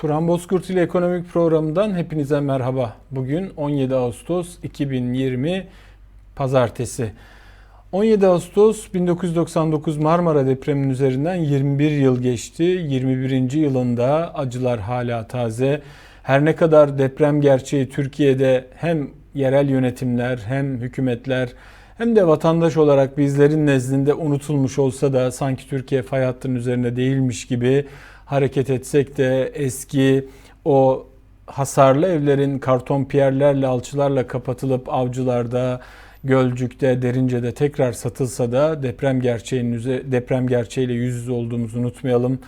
Turan Bozkurt ile Ekonomik Programı'ndan hepinize merhaba. Bugün 17 Ağustos 2020 Pazartesi. 17 Ağustos 1999 Marmara depreminin üzerinden 21 yıl geçti. 21. yılında acılar hala taze. Her ne kadar deprem gerçeği Türkiye'de hem yerel yönetimler hem hükümetler hem de vatandaş olarak bizlerin nezdinde unutulmuş olsa da sanki Türkiye fay hattının üzerinde değilmiş gibi hareket etsek de eski o hasarlı evlerin karton piyerlerle, alçılarla kapatılıp avcılarda, Gölcük'te, Derince'de tekrar satılsa da deprem gerçeğinin deprem gerçeğiyle yüz yüze olduğumuzu unutmayalım.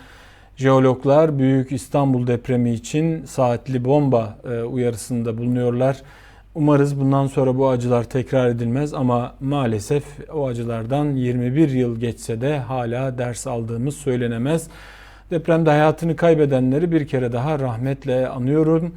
Jeologlar Büyük İstanbul depremi için saatli bomba e, uyarısında bulunuyorlar. Umarız bundan sonra bu acılar tekrar edilmez ama maalesef o acılardan 21 yıl geçse de hala ders aldığımız söylenemez. Depremde hayatını kaybedenleri bir kere daha rahmetle anıyorum.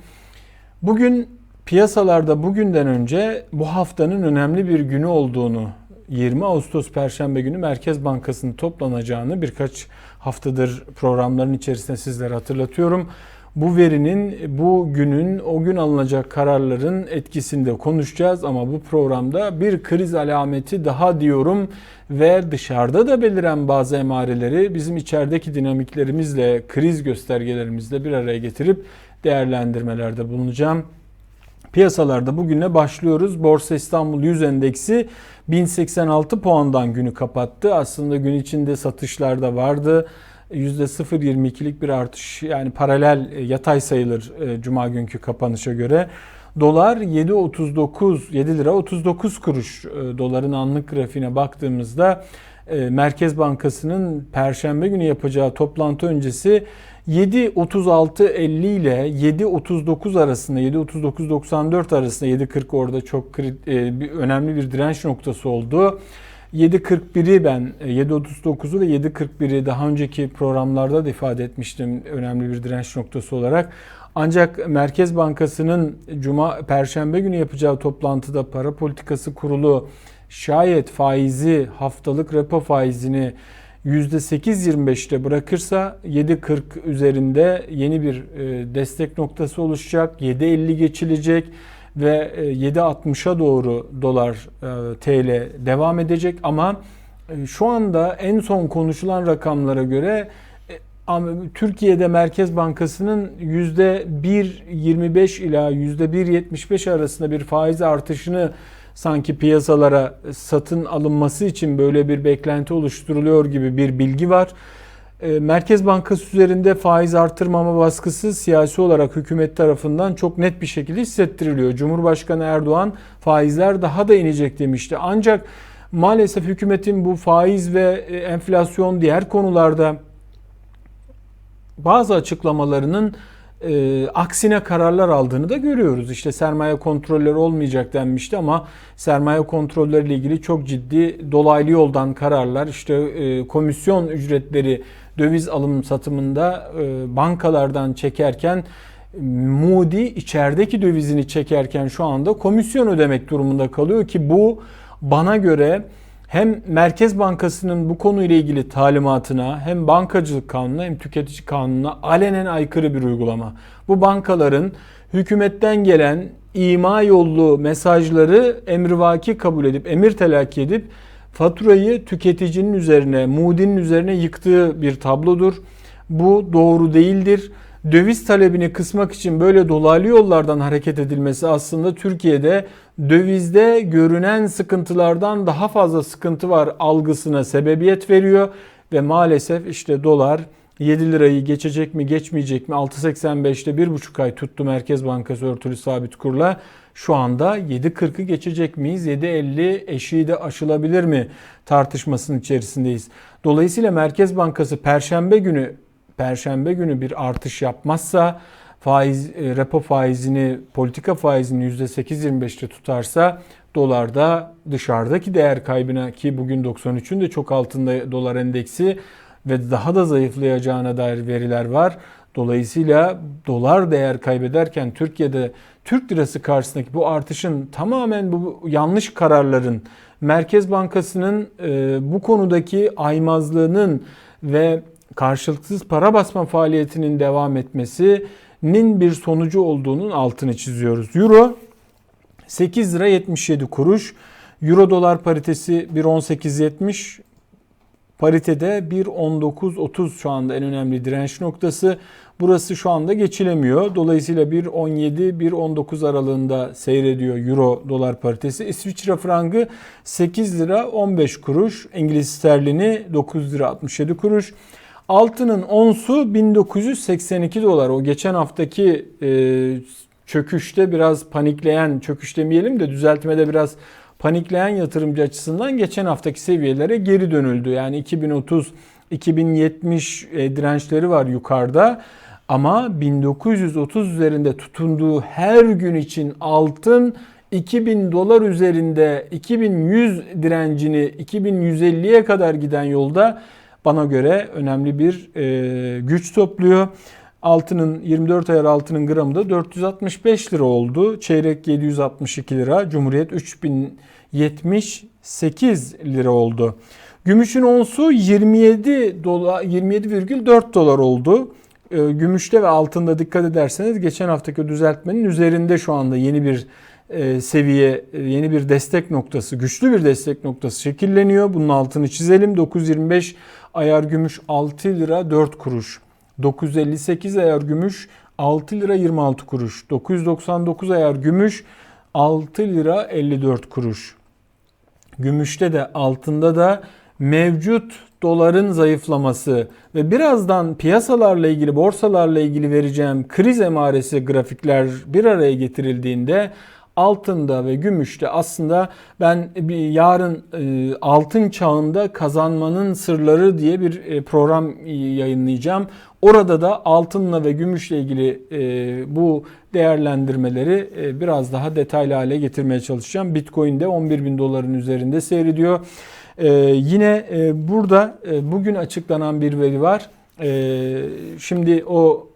Bugün piyasalarda bugünden önce bu haftanın önemli bir günü olduğunu 20 Ağustos Perşembe günü Merkez Bankası'nın toplanacağını birkaç haftadır programların içerisinde sizlere hatırlatıyorum. Bu verinin, bu günün, o gün alınacak kararların etkisinde konuşacağız ama bu programda bir kriz alameti daha diyorum ve dışarıda da beliren bazı emareleri bizim içerideki dinamiklerimizle, kriz göstergelerimizle bir araya getirip değerlendirmelerde bulunacağım. Piyasalarda bugüne başlıyoruz. Borsa İstanbul 100 endeksi 1086 puandan günü kapattı. Aslında gün içinde satışlar da vardı. %0.22'lik bir artış yani paralel e, yatay sayılır e, cuma günkü kapanışa göre. Dolar 7.39 7 lira 39 kuruş e, doların anlık grafiğine baktığımızda Merkez Bankası'nın perşembe günü yapacağı toplantı öncesi 7.36.50 ile 7.39 arasında 7.39.94 arasında 7.40 orada çok önemli bir direnç noktası oldu. 7.41'i ben 7.39'u ve 7.41'i daha önceki programlarda da ifade etmiştim önemli bir direnç noktası olarak. Ancak Merkez Bankası'nın Cuma Perşembe günü yapacağı toplantıda para politikası kurulu şayet faizi haftalık repo faizini %8.25'te bırakırsa 7.40 üzerinde yeni bir destek noktası oluşacak. 7.50 geçilecek ve 7.60'a e, doğru dolar e, TL devam edecek ama e, şu anda en son konuşulan rakamlara göre Türkiye'de Merkez Bankası'nın %1.25 ila %1.75 arasında bir faiz artışını sanki piyasalara satın alınması için böyle bir beklenti oluşturuluyor gibi bir bilgi var. Ee, Merkez Bankası üzerinde faiz artırmama baskısı siyasi olarak hükümet tarafından çok net bir şekilde hissettiriliyor. Cumhurbaşkanı Erdoğan faizler daha da inecek demişti. Ancak maalesef hükümetin bu faiz ve e, enflasyon diğer konularda bazı açıklamalarının e, aksine kararlar aldığını da görüyoruz. İşte sermaye kontrolleri olmayacak denmişti ama sermaye kontrolleriyle ilgili çok ciddi dolaylı yoldan kararlar, işte e, komisyon ücretleri döviz alım satımında e, bankalardan çekerken Moody içerideki dövizini çekerken şu anda komisyon ödemek durumunda kalıyor ki bu bana göre hem Merkez Bankası'nın bu konuyla ilgili talimatına hem bankacılık kanununa hem tüketici kanununa alenen aykırı bir uygulama. Bu bankaların hükümetten gelen ima yollu mesajları emrivaki kabul edip emir telakki edip faturayı tüketicinin üzerine, Moody'nin üzerine yıktığı bir tablodur. Bu doğru değildir. Döviz talebini kısmak için böyle dolaylı yollardan hareket edilmesi aslında Türkiye'de dövizde görünen sıkıntılardan daha fazla sıkıntı var algısına sebebiyet veriyor ve maalesef işte dolar 7 lirayı geçecek mi geçmeyecek mi 6.85'te 1,5 ay tuttu Merkez Bankası örtülü sabit kurla. Şu anda 7.40'ı geçecek miyiz? 7.50 eşiği de aşılabilir mi tartışmasının içerisindeyiz. Dolayısıyla Merkez Bankası Perşembe günü Perşembe günü bir artış yapmazsa faiz e, repo faizini politika faizini %8.25'te tutarsa dolarda dışarıdaki değer kaybına ki bugün 93'ün de çok altında dolar endeksi ve daha da zayıflayacağına dair veriler var. Dolayısıyla dolar değer kaybederken Türkiye'de Türk lirası karşısındaki bu artışın tamamen bu yanlış kararların Merkez Bankası'nın e, bu konudaki aymazlığının ve karşılıksız para basma faaliyetinin devam etmesi nin bir sonucu olduğunun altını çiziyoruz. Euro 8 lira 77 kuruş. Euro dolar paritesi 1.1870. Paritede 1.19.30 şu anda en önemli direnç noktası. Burası şu anda geçilemiyor. Dolayısıyla 1.17-1.19 aralığında seyrediyor Euro dolar paritesi. İsviçre frangı 8 lira 15 kuruş. İngiliz sterlini 9 lira 67 kuruş. Altının onsu 1982 dolar. O geçen haftaki e, çöküşte biraz panikleyen, çöküş demeyelim de düzeltmede biraz panikleyen yatırımcı açısından geçen haftaki seviyelere geri dönüldü. Yani 2030 2070 e, dirençleri var yukarıda. Ama 1930 üzerinde tutunduğu her gün için altın 2000 dolar üzerinde 2100 direncini 2150'ye kadar giden yolda bana göre önemli bir e, güç topluyor. Altının 24 ayar altının gramı da 465 lira oldu. Çeyrek 762 lira. Cumhuriyet 3078 lira oldu. Gümüşün onsu 27 dolar 27,4 dolar oldu. Ee, gümüşte ve altında dikkat ederseniz geçen haftaki düzeltmenin üzerinde şu anda yeni bir e, seviye, e, yeni bir destek noktası, güçlü bir destek noktası şekilleniyor. Bunun altını çizelim. 925 ayar gümüş 6 lira 4 kuruş. 958 ayar gümüş 6 lira 26 kuruş. 999 ayar gümüş 6 lira 54 kuruş. Gümüşte de altında da mevcut doların zayıflaması ve birazdan piyasalarla ilgili, borsalarla ilgili vereceğim kriz emaresi grafikler bir araya getirildiğinde altında ve gümüşte aslında ben bir yarın e, altın çağında kazanmanın sırları diye bir e, program yayınlayacağım. Orada da altınla ve gümüşle ilgili e, bu değerlendirmeleri biraz daha detaylı hale getirmeye çalışacağım. Bitcoin de 11 bin doların üzerinde seyrediyor. Yine burada bugün açıklanan bir veri var. Şimdi o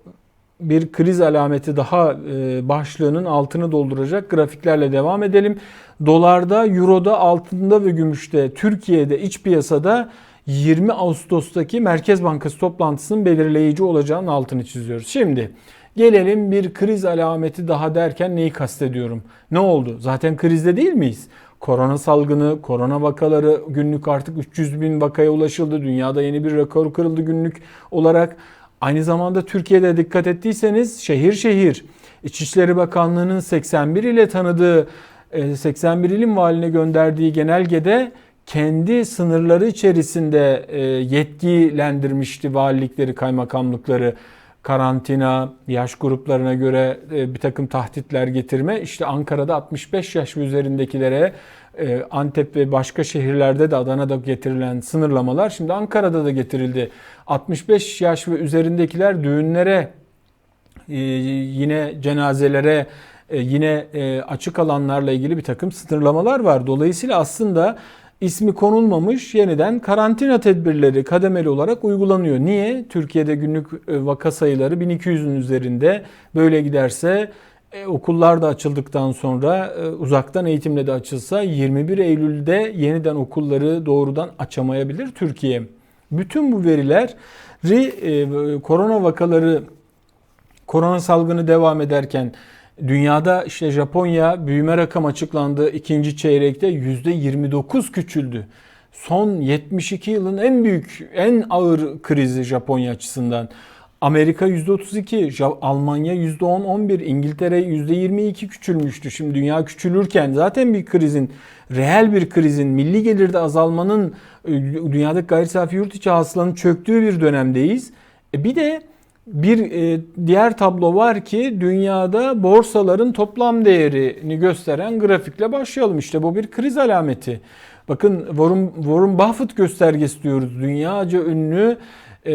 bir kriz alameti daha e, başlığının altını dolduracak grafiklerle devam edelim. Dolarda, Euro'da, altında ve gümüşte, Türkiye'de, iç piyasada 20 Ağustos'taki Merkez Bankası toplantısının belirleyici olacağının altını çiziyoruz. Şimdi gelelim bir kriz alameti daha derken neyi kastediyorum? Ne oldu? Zaten krizde değil miyiz? Korona salgını, korona vakaları günlük artık 300 bin vakaya ulaşıldı. Dünyada yeni bir rekor kırıldı günlük olarak. Aynı zamanda Türkiye'de dikkat ettiyseniz şehir şehir İçişleri Bakanlığı'nın 81 ile tanıdığı 81 e, ilim valine gönderdiği genelgede kendi sınırları içerisinde e, yetkilendirmişti valilikleri, kaymakamlıkları karantina, yaş gruplarına göre e, bir takım tahtitler getirme. İşte Ankara'da 65 yaş ve üzerindekilere e, Antep ve başka şehirlerde de Adana'da getirilen sınırlamalar şimdi Ankara'da da getirildi. 65 yaş ve üzerindekiler düğünlere e, yine cenazelere yine açık alanlarla ilgili bir takım sınırlamalar var. Dolayısıyla aslında ismi konulmamış yeniden karantina tedbirleri kademeli olarak uygulanıyor. Niye? Türkiye'de günlük e, vaka sayıları 1200'ün üzerinde. Böyle giderse e, okullar da açıldıktan sonra e, uzaktan eğitimle de açılsa 21 Eylül'de yeniden okulları doğrudan açamayabilir Türkiye. Bütün bu veriler e, korona vakaları korona salgını devam ederken Dünyada işte Japonya büyüme rakam açıklandı. ikinci çeyrekte %29 küçüldü. Son 72 yılın en büyük, en ağır krizi Japonya açısından. Amerika %32, Almanya %10-11, İngiltere %22 küçülmüştü. Şimdi dünya küçülürken zaten bir krizin, reel bir krizin, milli gelirde azalmanın, e, dünyadaki gayri safi yurt içi hasılanın çöktüğü bir dönemdeyiz. E bir de bir e, diğer tablo var ki dünyada borsaların toplam değerini gösteren grafikle başlayalım. İşte bu bir kriz alameti. Bakın Warren, Warren Buffett göstergesi diyoruz. Dünyaca ünlü e,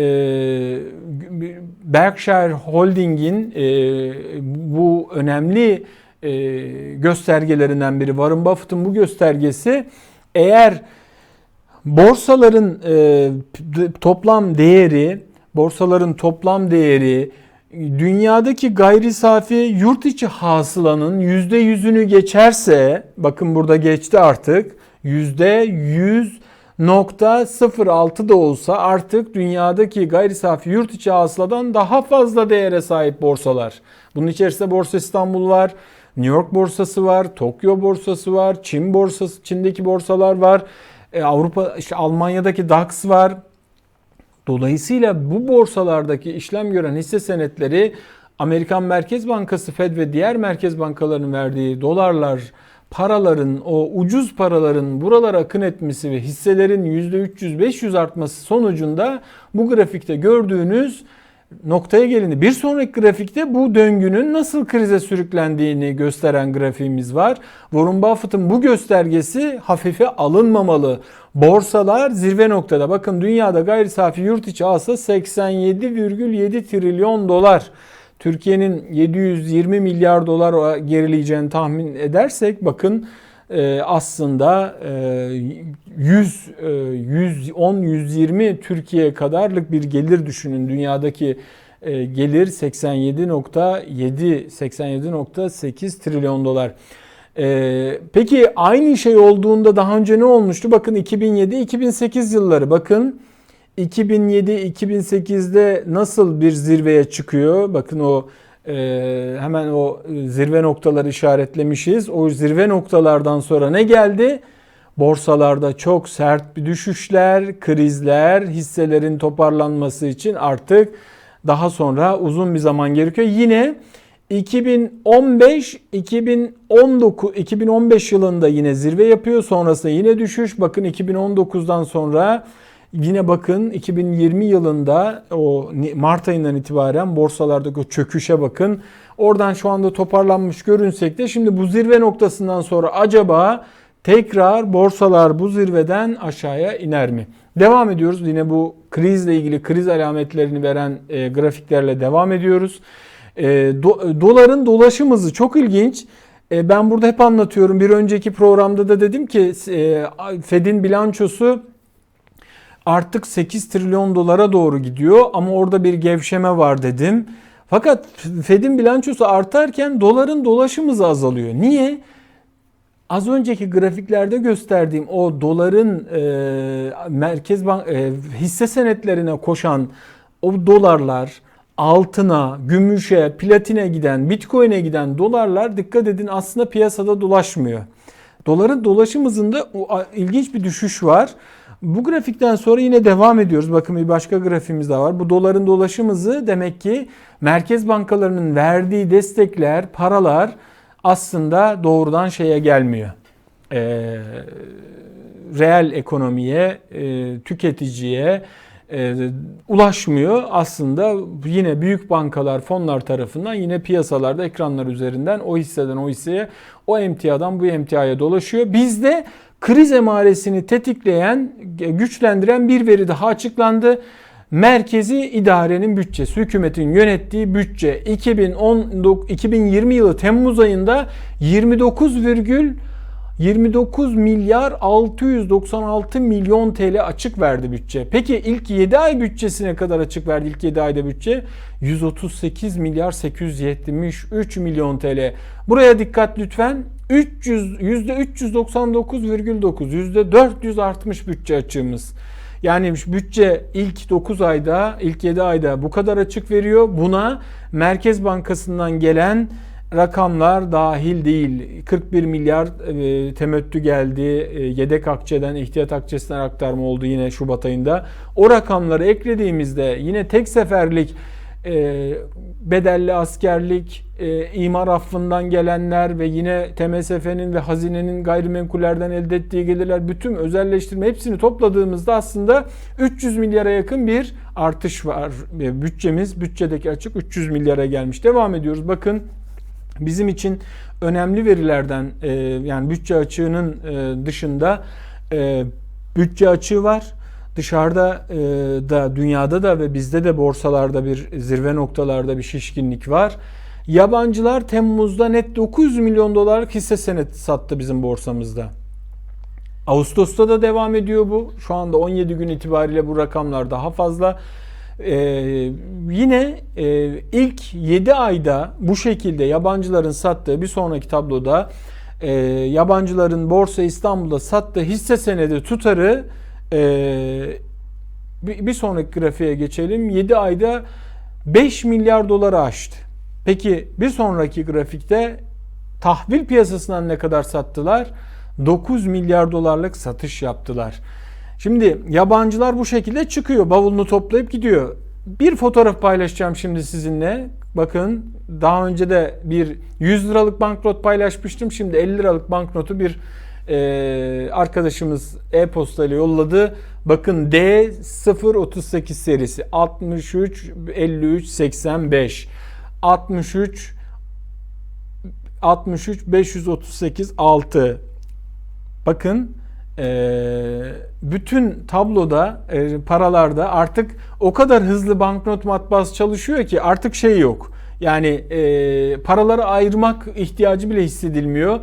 Berkshire Holding'in e, bu önemli e, göstergelerinden biri. Warren Buffett'ın bu göstergesi eğer borsaların e, toplam değeri borsaların toplam değeri, dünyadaki gayri safi yurt içi hasılanın %100'ünü geçerse, bakın burada geçti artık, %100 0.06 da olsa artık dünyadaki gayri safi yurt içi hasıladan daha fazla değere sahip borsalar. Bunun içerisinde Borsa İstanbul var, New York borsası var, Tokyo borsası var, Çin borsası, Çin'deki borsalar var. E, Avrupa işte Almanya'daki DAX var. Dolayısıyla bu borsalardaki işlem gören hisse senetleri Amerikan Merkez Bankası Fed ve diğer merkez bankalarının verdiği dolarlar, paraların, o ucuz paraların buralara akın etmesi ve hisselerin %300-500 artması sonucunda bu grafikte gördüğünüz noktaya gelindi. Bir sonraki grafikte bu döngünün nasıl krize sürüklendiğini gösteren grafiğimiz var. Warren Buffett'ın bu göstergesi hafife alınmamalı. Borsalar zirve noktada. Bakın dünyada gayri safi yurt içi alsa 87,7 trilyon dolar. Türkiye'nin 720 milyar dolar gerileyeceğini tahmin edersek bakın aslında 100 110 120 Türkiye kadarlık bir gelir düşünün dünyadaki e, gelir 87.7 87.8 trilyon dolar. E, peki aynı şey olduğunda daha önce ne olmuştu? Bakın 2007-2008 yılları bakın 2007-2008'de nasıl bir zirveye çıkıyor? Bakın o e, hemen o zirve noktaları işaretlemişiz. O zirve noktalardan sonra ne geldi? Borsalarda çok sert bir düşüşler, krizler, hisselerin toparlanması için artık daha sonra uzun bir zaman gerekiyor. Yine 2015 2019 2015 yılında yine zirve yapıyor. Sonrasında yine düşüş. Bakın 2019'dan sonra Yine bakın 2020 yılında o Mart ayından itibaren borsalardaki o çöküşe bakın. Oradan şu anda toparlanmış görünsek de şimdi bu zirve noktasından sonra acaba tekrar borsalar bu zirveden aşağıya iner mi? Devam ediyoruz. Yine bu krizle ilgili kriz alametlerini veren e, grafiklerle devam ediyoruz. E, do, doların dolaşım hızı çok ilginç. E, ben burada hep anlatıyorum. Bir önceki programda da dedim ki e, Fed'in bilançosu artık 8 trilyon dolara doğru gidiyor ama orada bir gevşeme var dedim. Fakat Fed'in bilançosu artarken doların dolaşım hızı azalıyor. Niye? Az önceki grafiklerde gösterdiğim o doların e, merkez bank e, hisse senetlerine koşan o dolarlar altına, gümüşe, platine giden, bitcoin'e giden dolarlar dikkat edin aslında piyasada dolaşmıyor. Doların dolaşım hızında ilginç bir düşüş var. Bu grafikten sonra yine devam ediyoruz. Bakın bir başka grafiğimiz daha var. Bu doların dolaşım hızı demek ki merkez bankalarının verdiği destekler, paralar aslında doğrudan şeye gelmiyor. Ee, reel ekonomiye, e, tüketiciye e, ulaşmıyor. Aslında yine büyük bankalar, fonlar tarafından yine piyasalarda ekranlar üzerinden o hisseden o hisseye, o emtiadan bu emtiaya dolaşıyor. Bizde kriz emaresini tetikleyen, güçlendiren bir veri daha açıklandı. Merkezi idarenin bütçesi, hükümetin yönettiği bütçe 2010 2020 yılı Temmuz ayında 29, 29 milyar 696 milyon TL açık verdi bütçe. Peki ilk 7 ay bütçesine kadar açık verdi ilk 7 ayda bütçe? 138 milyar 873 milyon TL. Buraya dikkat lütfen. 300 %399,9 %400 artmış bütçe açığımız. Yani bütçe ilk 9 ayda, ilk 7 ayda bu kadar açık veriyor. Buna Merkez Bankası'ndan gelen rakamlar dahil değil. 41 milyar e, temettü geldi. E, yedek akçeden ihtiyat akçesinden aktarma oldu yine Şubat ayında. O rakamları eklediğimizde yine tek seferlik e, bedelli askerlik, e, imar affından gelenler ve yine TMSF'nin ve hazinenin gayrimenkullerden elde ettiği gelirler, bütün özelleştirme hepsini topladığımızda aslında 300 milyara yakın bir artış var. E, bütçemiz, bütçedeki açık 300 milyara gelmiş. Devam ediyoruz. Bakın bizim için önemli verilerden e, yani bütçe açığının e, dışında e, bütçe açığı var Dışarıda e, da dünyada da ve bizde de borsalarda bir zirve noktalarda bir şişkinlik var. Yabancılar Temmuz'da net 900 milyon dolarlık hisse senedi sattı bizim borsamızda. Ağustos'ta da devam ediyor bu. Şu anda 17 gün itibariyle bu rakamlar daha fazla. Ee, yine e, ilk 7 ayda bu şekilde yabancıların sattığı bir sonraki tabloda e, yabancıların Borsa İstanbul'da sattığı hisse senedi tutarı bir, bir sonraki grafiğe geçelim. 7 ayda 5 milyar doları aştı. Peki bir sonraki grafikte tahvil piyasasından ne kadar sattılar? 9 milyar dolarlık satış yaptılar. Şimdi yabancılar bu şekilde çıkıyor. Bavulunu toplayıp gidiyor. Bir fotoğraf paylaşacağım şimdi sizinle. Bakın daha önce de bir 100 liralık banknot paylaşmıştım. Şimdi 50 liralık banknotu bir e, arkadaşımız e-posta ile yolladı. Bakın D038 serisi 63 53 85 63 63 538 6 Bakın bütün tabloda paralarda artık o kadar hızlı banknot matbaası çalışıyor ki artık şey yok. Yani e, paraları ayırmak ihtiyacı bile hissedilmiyor.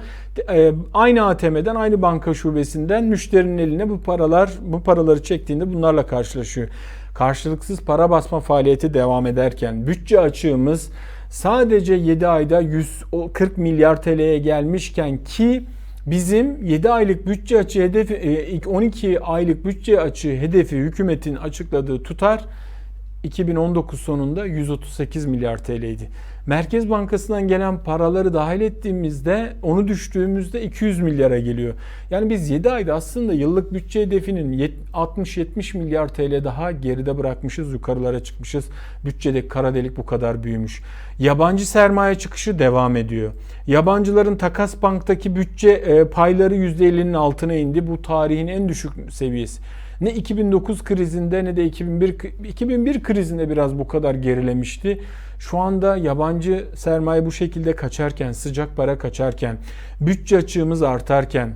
E, aynı ATM'den, aynı banka şubesinden müşterinin eline bu paralar, bu paraları çektiğinde bunlarla karşılaşıyor. Karşılıksız para basma faaliyeti devam ederken bütçe açığımız sadece 7 ayda 140 milyar TL'ye gelmişken ki bizim 7 aylık bütçe açığı hedefi 12 e, aylık bütçe açığı hedefi hükümetin açıkladığı tutar 2019 sonunda 138 milyar TL'ydi. Merkez Bankası'ndan gelen paraları dahil ettiğimizde onu düştüğümüzde 200 milyara geliyor. Yani biz 7 ayda aslında yıllık bütçe hedefinin 60-70 milyar TL daha geride bırakmışız, yukarılara çıkmışız. Bütçedeki kara delik bu kadar büyümüş. Yabancı sermaye çıkışı devam ediyor. Yabancıların takas banktaki bütçe e, payları %50'nin altına indi. Bu tarihin en düşük seviyesi. Ne 2009 krizinde ne de 2001 2001 krizinde biraz bu kadar gerilemişti. Şu anda yabancı sermaye bu şekilde kaçarken, sıcak para kaçarken, bütçe açığımız artarken,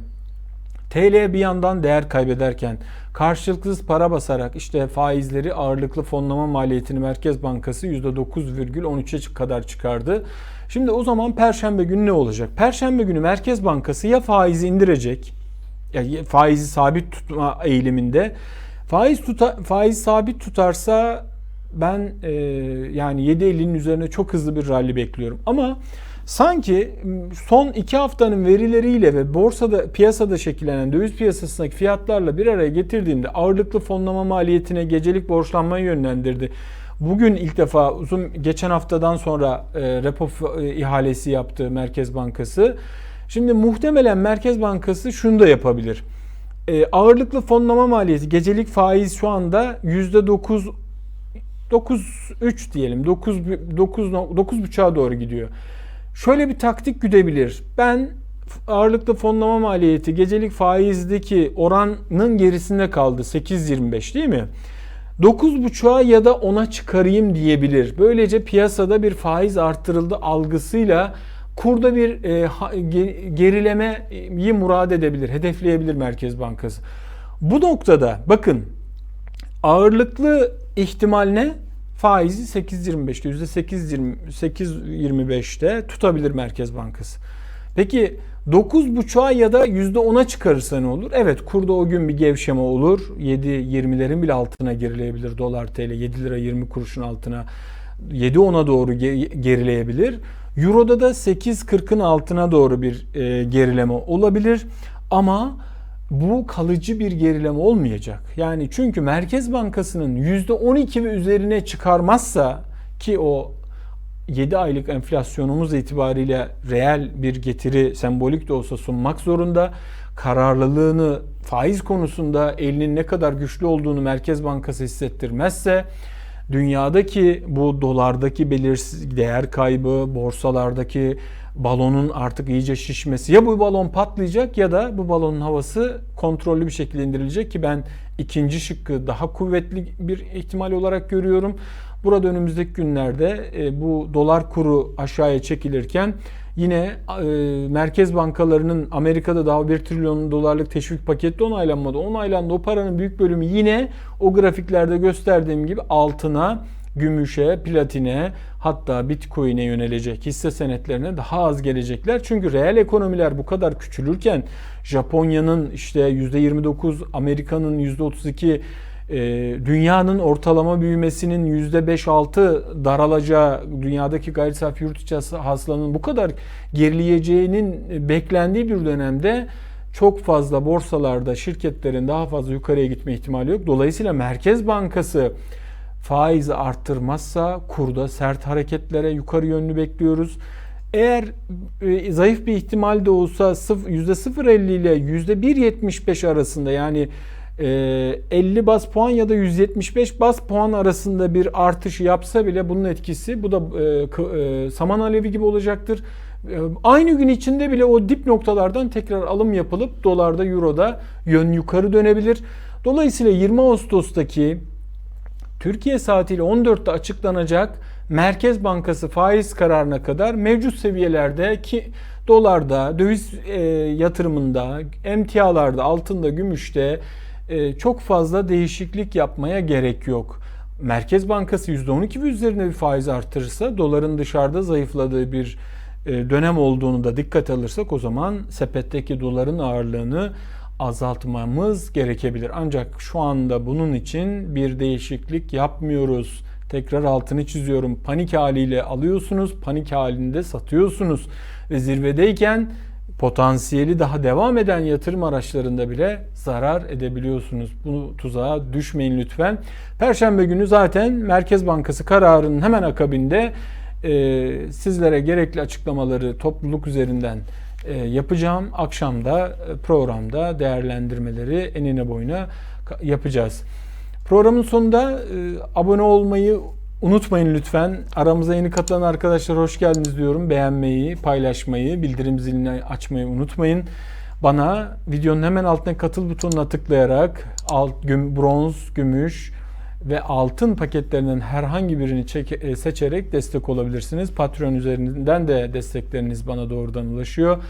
TL bir yandan değer kaybederken, karşılıksız para basarak işte faizleri ağırlıklı fonlama maliyetini Merkez Bankası %9,13'e kadar çıkardı. Şimdi o zaman Perşembe günü ne olacak? Perşembe günü Merkez Bankası ya faizi indirecek yani faizi sabit tutma eğiliminde. Faiz tuta, faiz sabit tutarsa ben e, yani 7.50'nin üzerine çok hızlı bir rally bekliyorum. Ama sanki son iki haftanın verileriyle ve borsada piyasada şekillenen döviz piyasasındaki fiyatlarla bir araya getirdiğimde ağırlıklı fonlama maliyetine gecelik borçlanmayı yönlendirdi. Bugün ilk defa uzun geçen haftadan sonra e, repo e, ihalesi yaptı Merkez Bankası. Şimdi muhtemelen Merkez Bankası şunu da yapabilir. E, ağırlıklı fonlama maliyeti gecelik faiz şu anda %9 9.3 diyelim 9 9 9.5'a doğru gidiyor. Şöyle bir taktik güdebilir. Ben ağırlıklı fonlama maliyeti gecelik faizdeki oranın gerisinde kaldı 8.25 değil mi? 9.5'a ya da 10'a çıkarayım diyebilir. Böylece piyasada bir faiz arttırıldı algısıyla kurda bir e, gerilemeyi murad edebilir, hedefleyebilir Merkez Bankası. Bu noktada bakın ağırlıklı ihtimal ne? Faizi 8.25'te %8.25'te tutabilir Merkez Bankası. Peki 9.5'a ya da %10'a çıkarırsa ne olur? Evet kurda o gün bir gevşeme olur. 7.20'lerin bile altına gerileyebilir dolar TL 7 lira 20 kuruşun altına 7.10'a doğru gerileyebilir. Euro'da da 8.40'ın altına doğru bir e, gerileme olabilir ama bu kalıcı bir gerileme olmayacak. Yani çünkü Merkez Bankası'nın %12 ve üzerine çıkarmazsa ki o 7 aylık enflasyonumuz itibariyle reel bir getiri sembolik de olsa sunmak zorunda. Kararlılığını faiz konusunda elinin ne kadar güçlü olduğunu Merkez Bankası hissettirmezse dünyadaki bu dolardaki belirsiz değer kaybı, borsalardaki balonun artık iyice şişmesi ya bu balon patlayacak ya da bu balonun havası kontrollü bir şekilde indirilecek ki ben ikinci şıkkı daha kuvvetli bir ihtimal olarak görüyorum. Burada önümüzdeki günlerde e, bu dolar kuru aşağıya çekilirken Yine e, merkez bankalarının Amerika'da daha 1 trilyon dolarlık teşvik paketi onaylanmadı. Onaylandı. O paranın büyük bölümü yine o grafiklerde gösterdiğim gibi altına, gümüşe, platine hatta bitcoin'e yönelecek hisse senetlerine daha az gelecekler. Çünkü reel ekonomiler bu kadar küçülürken Japonya'nın işte %29, Amerika'nın %32 e, dünyanın ortalama büyümesinin %5-6 daralacağı, dünyadaki gayri safi yurt içi hasılanın bu kadar gerileyeceğinin beklendiği bir dönemde çok fazla borsalarda şirketlerin daha fazla yukarıya gitme ihtimali yok. Dolayısıyla Merkez Bankası faizi arttırmazsa kurda sert hareketlere yukarı yönlü bekliyoruz. Eğer e, zayıf bir ihtimal de olsa sıf- %0.50 ile %1.75 arasında yani 50 bas puan ya da 175 bas puan arasında bir artış yapsa bile bunun etkisi bu da e, e, saman alevi gibi olacaktır. E, Aynı gün içinde bile o dip noktalardan tekrar alım yapılıp dolarda euroda yön yukarı dönebilir. Dolayısıyla 20 Ağustos'taki Türkiye saatiyle 14'te açıklanacak Merkez Bankası faiz kararına kadar mevcut seviyelerde ki dolarda, döviz e, yatırımında, emtialarda, altında, gümüşte çok fazla değişiklik yapmaya gerek yok. Merkez Bankası %12 ve üzerine bir faiz artırırsa doların dışarıda zayıfladığı bir e, dönem olduğunu da dikkat alırsak o zaman sepetteki doların ağırlığını azaltmamız gerekebilir. Ancak şu anda bunun için bir değişiklik yapmıyoruz. Tekrar altını çiziyorum. Panik haliyle alıyorsunuz, panik halinde satıyorsunuz. Ve zirvedeyken potansiyeli daha devam eden yatırım araçlarında bile zarar edebiliyorsunuz. Bu tuzağa düşmeyin lütfen. Perşembe günü zaten Merkez Bankası kararının hemen akabinde e, sizlere gerekli açıklamaları topluluk üzerinden e, yapacağım. Akşamda e, programda değerlendirmeleri enine boyuna yapacağız. Programın sonunda e, abone olmayı unutmayın lütfen. Aramıza yeni katılan arkadaşlar hoş geldiniz diyorum. Beğenmeyi, paylaşmayı, bildirim zilini açmayı unutmayın. Bana videonun hemen altına katıl butonuna tıklayarak alt, güm, bronz, gümüş ve altın paketlerinden herhangi birini çeke- e, seçerek destek olabilirsiniz. Patreon üzerinden de destekleriniz bana doğrudan ulaşıyor.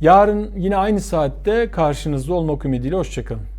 Yarın yine aynı saatte karşınızda olmak ümidiyle hoşçakalın.